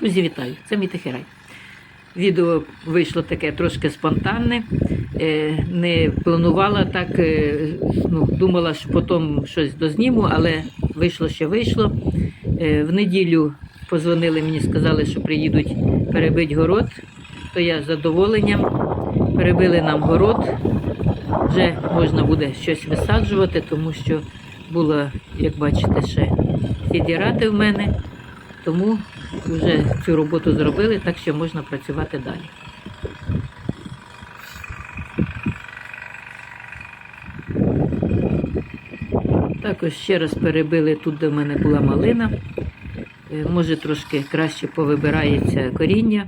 Друзі, вітаю! Це мій Техерай. Відео вийшло таке трошки спонтанне. Е, Не планувала так, е, ну, думала, що потім щось дозніму, але вийшло, що вийшло. Е, В неділю позвонили мені, сказали, що приїдуть перебити город. То я з задоволенням перебили нам город. Вже можна буде щось висаджувати, тому що було, як бачите, ще сідірати в мене. Тому вже цю роботу зробили, так що можна працювати далі. Також ще раз перебили тут, де в мене була малина. Е, Може трошки краще повибирається коріння.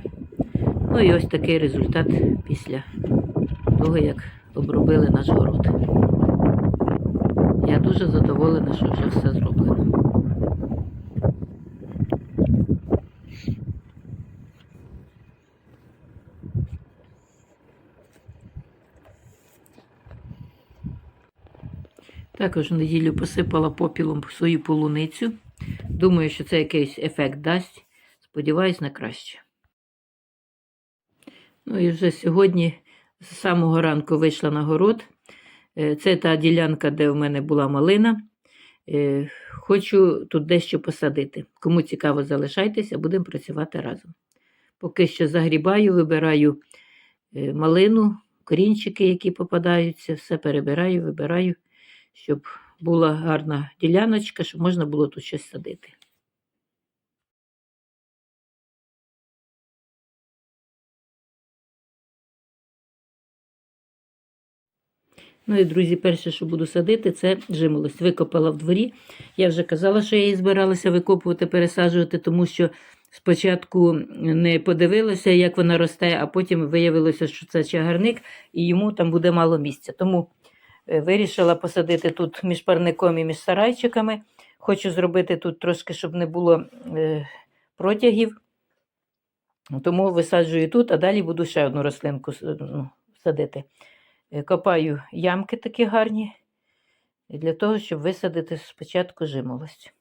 Ну і ось такий результат після того, як обробили наш город. Я дуже задоволена, що вже все зроблено. Також в неділю посипала попілом свою полуницю. Думаю, що це якийсь ефект дасть. Сподіваюсь на краще. Ну і вже сьогодні з самого ранку вийшла на город. Е, Це та ділянка, де в мене була малина. Е, Хочу тут дещо посадити. Кому цікаво, залишайтеся, будемо працювати разом. Поки що загрібаю, вибираю е, малину, корінчики, які попадаються, все перебираю, вибираю, щоб була гарна діляночка, щоб можна було тут щось садити. Ну і, друзі, перше, що буду садити, це жимолость. Викопала в дворі. Я вже казала, що я її збиралася викопувати, пересаджувати, тому що спочатку не подивилася, як вона росте, а потім виявилося, що це чагарник, і йому там буде мало місця. Тому вирішила посадити тут між парником і між сарайчиками. Хочу зробити тут трошки, щоб не було е, протягів. Тому висаджую тут, а далі буду ще одну рослинку ну, садити. Е, Копаю ямки такі гарні для того, щоб висадити спочатку жимолость.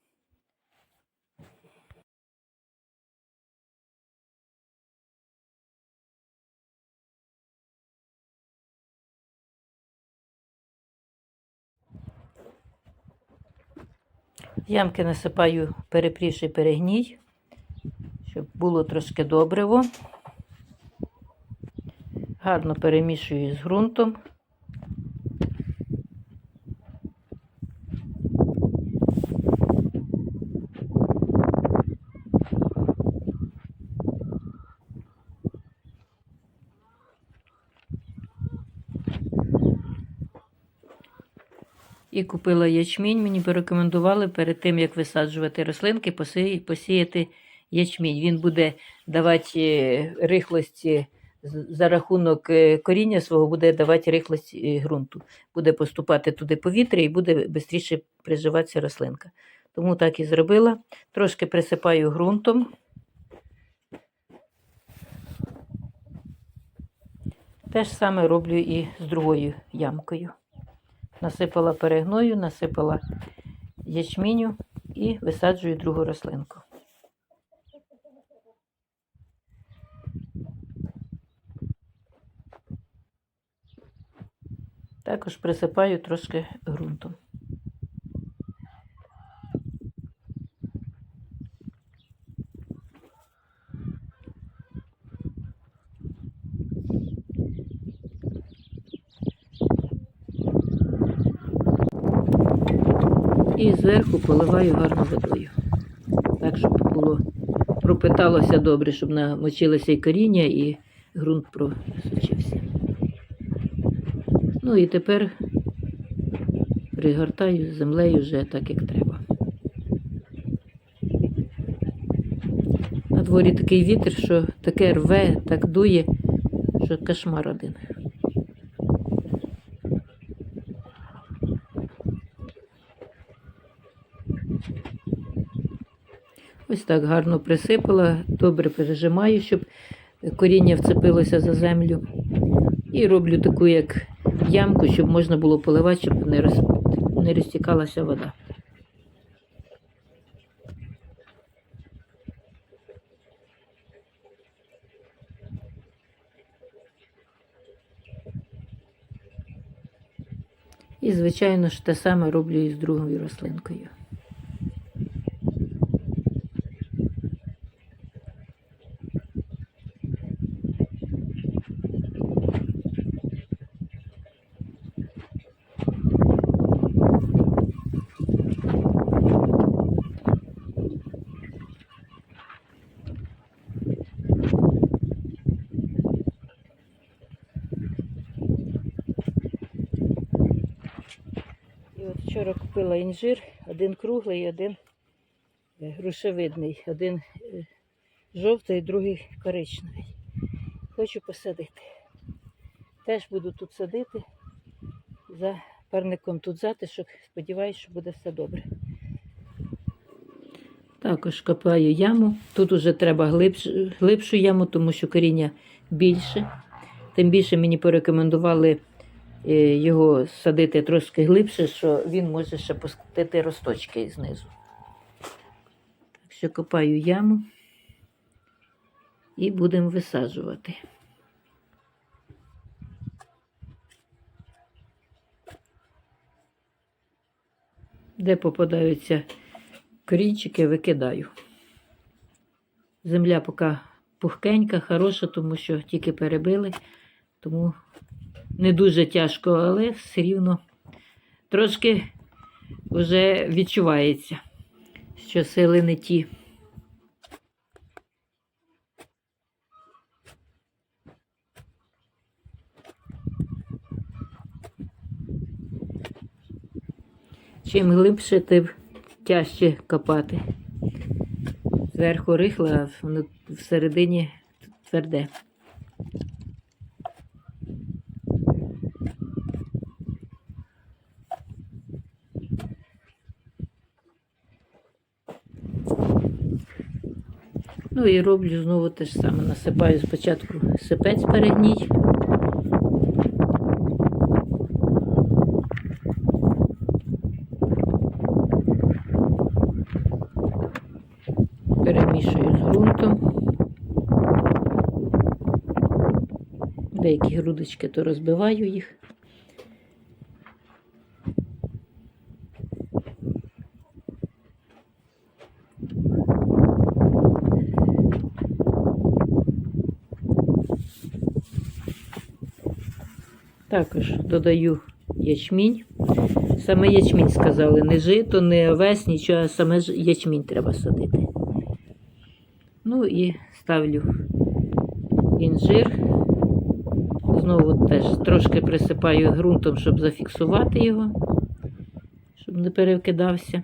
Ямки насипаю перепрівши перегній, щоб було трошки добриво. Гарно перемішую з ґрунтом. І купила ячмінь. Мені порекомендували перед тим, як висаджувати рослинки, посіяти ячмінь. Він буде давати е, рихлості за рахунок е, коріння свого, буде давати рихлость е, ґрунту. Буде поступати туди повітря і буде швидше приживатися рослинка. Тому так і зробила. Трошки присипаю ґрунтом. Те ж саме роблю і з другою ямкою. Насипала перегною, насипала ячміню і висаджую другу рослинку. Також присипаю трошки ґрунтом. І поливаю гарно водою. Так, щоб було пропиталося добре, щоб намочилося і коріння, і ґрунт просочився. Ну і тепер пригортаю землею вже так, як треба. На дворі такий вітер, що таке рве, так дує, що кошмар один. Ось так гарно присипала, добре пережимаю, щоб коріння вцепилося за землю. І роблю таку як ямку, щоб можна було поливати, щоб не, роз... не розтікалася вода. І, звичайно ж, те саме роблю і з другою рослинкою. Вчора купила інжир, один круглий, один е, грушевидний, один е, жовтий, другий коричневий. Хочу посадити. Теж буду тут садити за парником тут затишок. Сподіваюсь, що буде все добре. Також копаю яму. Тут уже треба глибш, глибшу яму, тому що коріння більше. Тим більше мені порекомендували його садити трошки глибше, що він може ще пустити росточки знизу. Так що копаю яму і будемо висаджувати. Де попадаються корінчики, викидаю. Земля поки пухкенька, хороша, тому що тільки перебили, тому не дуже тяжко, але все рівно трошки вже відчувається, що сили не ті. Чим глибше, тим тяжче копати. Зверху рихло, а воно всередині тверде. Ну і роблю знову те ж саме. Насипаю спочатку сипець перегній. Перемішую з ґрунтом. Деякі грудочки то розбиваю їх. Також додаю ячмінь. Саме ячмінь сказали, не жито, не овес, нічого, а саме ячмінь треба садити. Ну і ставлю інжир. Знову теж трошки присипаю ґрунтом, щоб зафіксувати його, щоб не перекидався.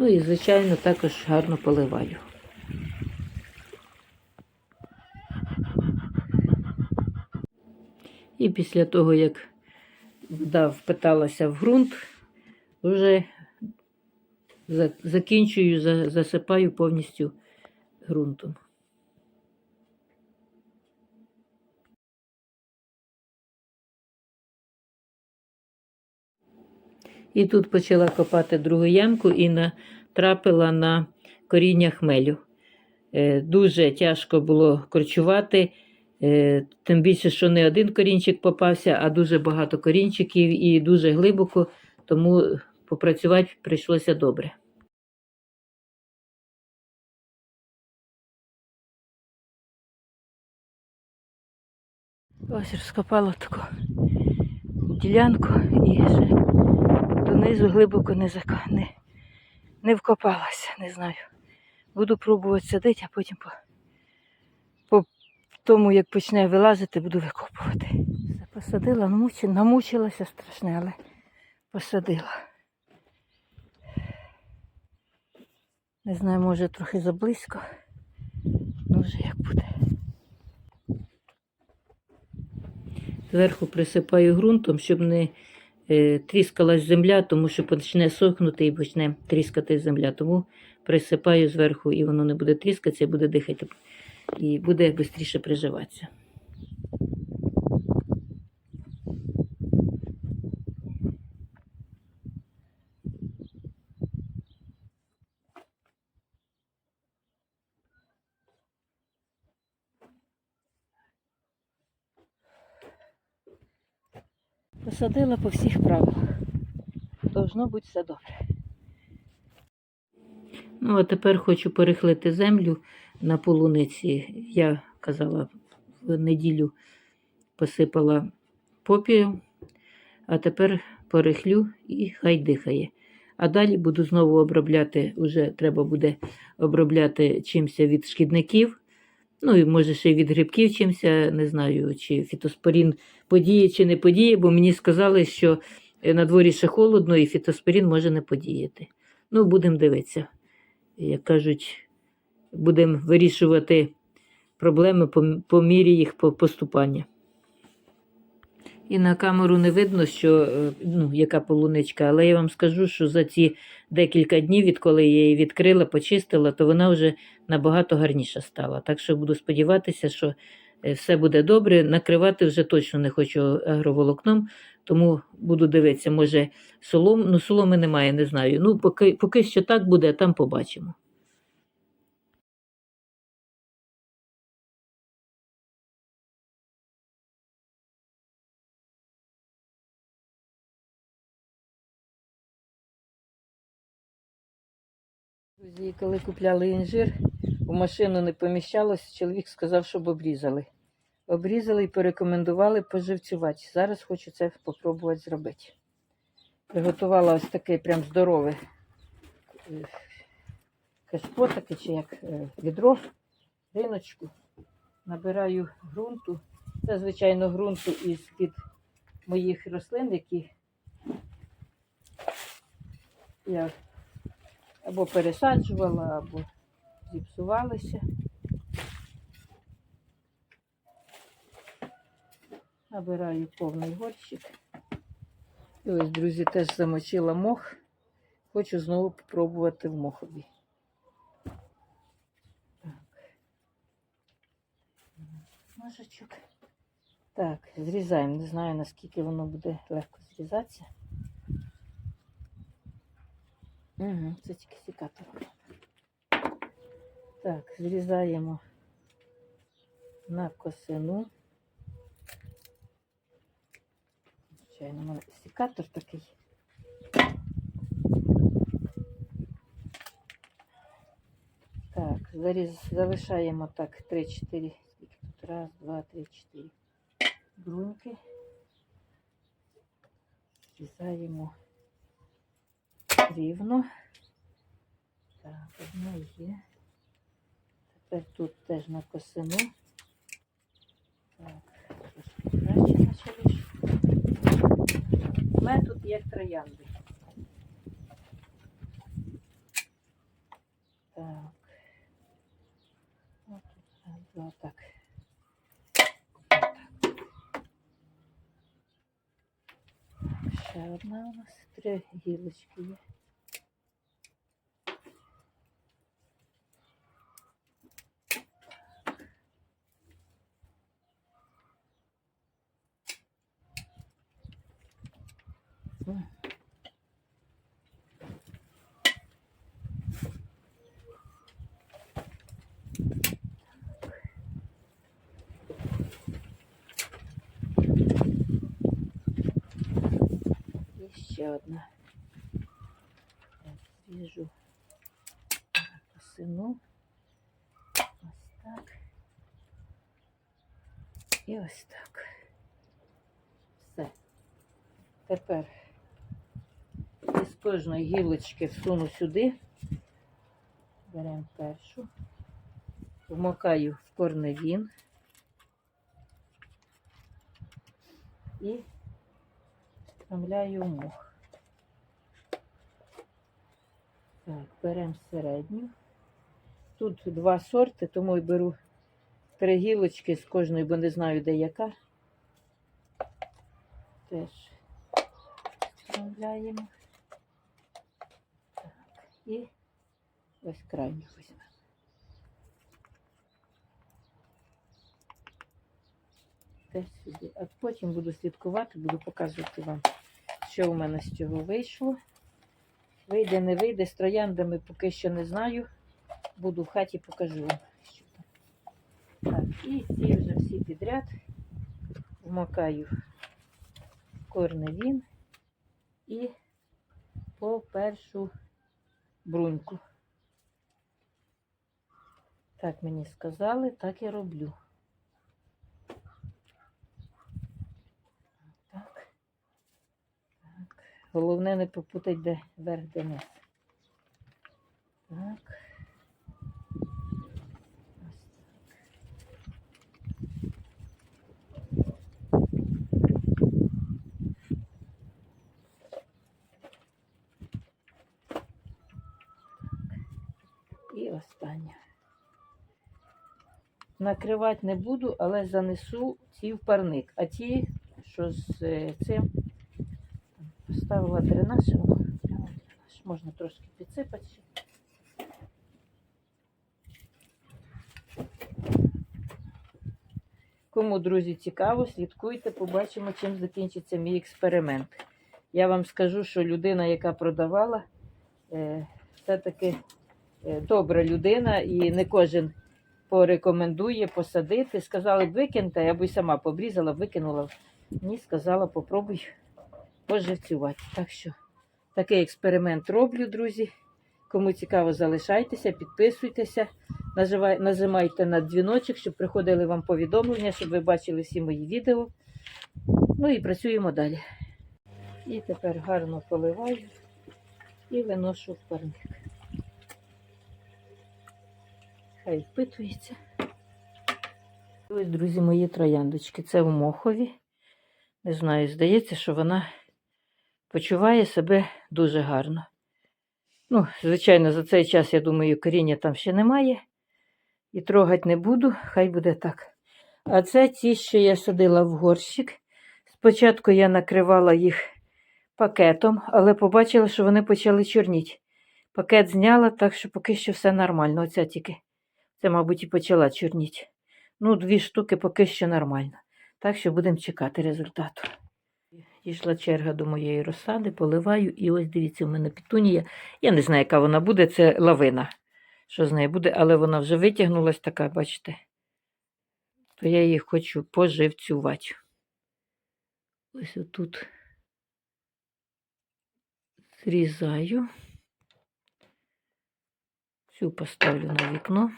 Ну і, звичайно, також гарно поливаю. І після того, як вода впиталася в ґрунт, вже закінчую, засипаю повністю ґрунтом. І тут почала копати другу ямку і натрапила на коріння хмелю. Е, Дуже тяжко було корчувати, е, тим більше, що не один корінчик попався, а дуже багато корінчиків і дуже глибоко, тому попрацювати прийшлося добре. Ось розкопала таку ділянку і ще донизу глибоко не, зака... не, не вкопалася, не знаю. Буду пробувати садити, а потім по, по тому, як почне вилазити, буду викопувати. Все посадила, намуч- намучилася страшне, але посадила. Не знаю, може трохи заблизько. Ну вже як буде. Зверху присипаю ґрунтом, щоб не тріскалась земля, тому що почне сохнути і почне тріскати земля. Тому присипаю зверху і воно не буде тріскатися, буде дихати і буде швидше приживатися. Посадила по всіх правилах. Должно бути все добре. Ну, а тепер хочу перехлити землю на полуниці. Я казала, в неділю посипала попію, а тепер перехлю і хай дихає. А далі буду знову обробляти, вже треба буде обробляти чимся від шкідників. Ну і може ще й від грибків чимся, не знаю, чи фітоспорін подіє чи не подіє, бо мені сказали, що е, на дворі ще холодно і фітоспорін може не подіяти. Ну, будемо дивитися. Як кажуть, будемо вирішувати проблеми по, по мірі їх по- поступання. І на камеру не видно, що е, ну, яка полуничка, але я вам скажу, що за ці декілька днів, відколи я її відкрила, почистила, то вона вже набагато гарніша стала. Так що буду сподіватися, що е, все буде добре. Накривати вже точно не хочу агроволокном, тому буду дивитися, може солом, ну соломи немає, не знаю. Ну, поки, поки що так буде, там побачимо. Друзі, коли купляли інжир, у машину не поміщалось, чоловік сказав, щоб обрізали. Обрізали і порекомендували поживцювати. Зараз хочу це спробувати зробити. Приготувала ось таке прям здорове е, кашпо таке, чи як е, відро, риночку. Набираю ґрунту. Це, звичайно, ґрунту із-під моїх рослин, які я або пересаджувала, або зіпсувалися. Набираю повний горщик. І ось, друзі, теж замочила мох. Хочу знову спробувати в мохові. Так. Ножичок. Так, зрізаємо. Не знаю, наскільки воно буде легко зрізатися. Угу, це тільки сікатор. Так, зрізаємо на косину. Звичайно, сікатор такий. Так, заріз, залишаємо так 3-4, скільки тут? Раз, два, три, чотири бруньки. Зрізаємо рівно. Так, одна є. Тепер тут теж на косину. Так, краще вийшло. У мене тут як троянди. Так. От тут так. Ще одна у нас три гілочки є. М. І ще одна. Так, Зріжу косину. Ось так. І ось так. Все. Тепер із кожної гілочки всуну сюди. Беремо першу, вмокаю в корневін і вставляю мох. Так, беремо середню. Тут два сорти, тому і беру три гілочки з кожної, бо не знаю, де яка. Теж вставляємо. Так, і ось крайню візьмемо. десь сюди. А потім буду слідкувати, буду показувати вам, що у мене з цього вийшло. Вийде, не вийде, з трояндами поки що не знаю. Буду в хаті, покажу вам. Що там. Так, і ці вже всі підряд вмокаю в корневін і по першу бруньку. Так мені сказали, так і роблю. Так. Так. Головне не попутати, де верх, де низ. Так. І остання. Накривати не буду, але занесу ці в парник. А ті, що з е, цим поставила дренаж. Можна трошки підсипати. Кому, друзі, цікаво, слідкуйте, побачимо, чим закінчиться мій експеримент. Я вам скажу, що людина, яка продавала, е, все-таки е, добра людина, і не кожен порекомендує посадити. Сказали викиньте, я б сама побрізала, викинула. Ні, сказала, попробуй поживцювати. Так що такий експеримент роблю, друзі. Кому цікаво, залишайтеся, підписуйтеся, нажимайте на дзвіночок, щоб приходили вам повідомлення, щоб ви бачили всі мої відео. Ну і працюємо далі. І тепер гарно поливаю і виношу в парник. Хай впитується. Ось, друзі, мої трояндочки. Це в Мохові. Не знаю, здається, що вона почуває себе дуже гарно. Ну, звичайно, за цей час, я думаю, коріння там ще немає. І трогати не буду, хай буде так. А це ті, що я садила в горщик. Спочатку я накривала їх пакетом, але побачила, що вони почали чорніти. Пакет зняла, так що поки що все нормально. Оця тільки. Це, мабуть, і почала чорніти. Ну, дві штуки поки що нормально. Так що будемо чекати результату. Дійшла черга до моєї розсади, поливаю, і ось дивіться, у мене петунія. Я не знаю, яка вона буде, це лавина. Що з нею буде, але вона вже витягнулась така, бачите. То я її хочу поживцювати. Ось отут зрізаю. Цю поставлю на вікно.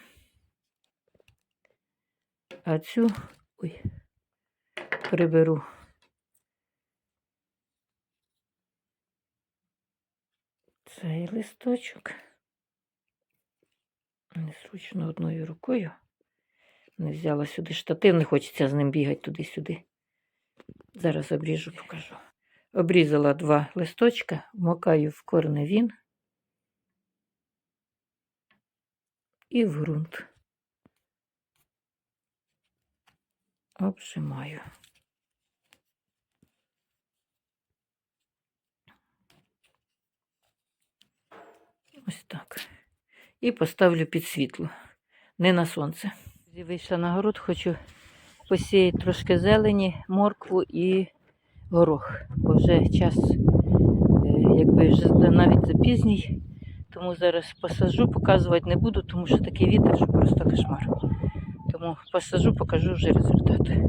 А цю ой, приберу. Цей листочок. Незручно одною рукою. Не взяла сюди штатив, не хочеться з ним бігати туди-сюди. Зараз обріжу, покажу. Обрізала два листочка, вмокаю в корневін і в ґрунт. Обжимаю. Ось так. І поставлю під світло, не на сонце. Вийшла на город, хочу посіяти трошки зелені, моркву і горох. Бо вже час, е, якби вже навіть запізній, тому зараз посажу, показувати не буду, тому що такий вітер, що просто кошмар. Тому посажу, покажу вже результати.